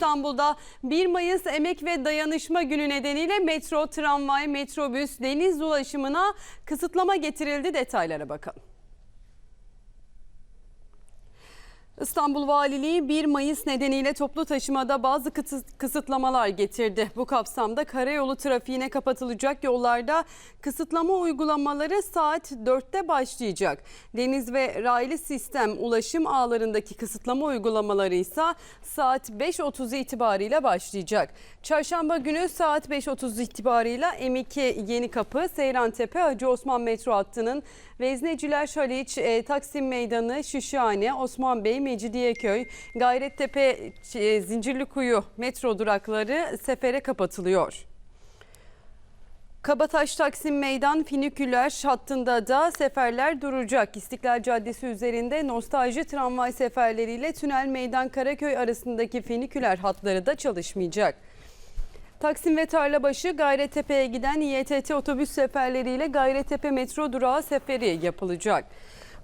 İstanbul'da 1 Mayıs Emek ve Dayanışma Günü nedeniyle metro, tramvay, metrobüs, deniz ulaşımına kısıtlama getirildi. Detaylara bakalım. İstanbul Valiliği 1 Mayıs nedeniyle toplu taşımada bazı kısıtlamalar getirdi. Bu kapsamda karayolu trafiğine kapatılacak yollarda kısıtlama uygulamaları saat 4'te başlayacak. Deniz ve raylı sistem ulaşım ağlarındaki kısıtlama uygulamaları ise saat 5.30 itibariyle başlayacak. Çarşamba günü saat 5.30 itibarıyla M2 Yeni Kapı, Seyrantepe, Hacı Osman metro hattının Vezneciler Haliç, e, Taksim Meydanı, Şişhane, Osman Bey, Mecidiyeköy, Gayrettepe, e, Zincirlikuyu metro durakları sefere kapatılıyor. Kabataş Taksim Meydan Finiküler hattında da seferler duracak. İstiklal Caddesi üzerinde nostalji tramvay seferleriyle Tünel Meydan Karaköy arasındaki finiküler hatları da çalışmayacak. Taksim ve Tarlabaşı Gayrettepe'ye giden İETT otobüs seferleriyle Gayrettepe metro durağı seferi yapılacak.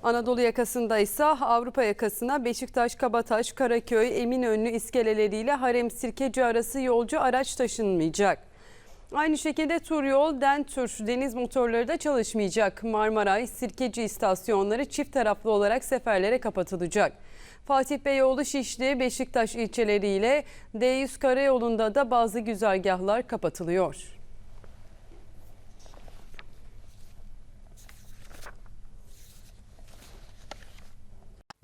Anadolu yakasında ise Avrupa yakasına Beşiktaş, Kabataş, Karaköy, Eminönü iskeleleriyle Harem Sirkeci arası yolcu araç taşınmayacak. Aynı şekilde tur yol, Dentur, deniz motorları da çalışmayacak. Marmaray, Sirkeci istasyonları çift taraflı olarak seferlere kapatılacak. Fatih Beyoğlu, Şişli, Beşiktaş ilçeleriyle D100 karayolunda da bazı güzergahlar kapatılıyor.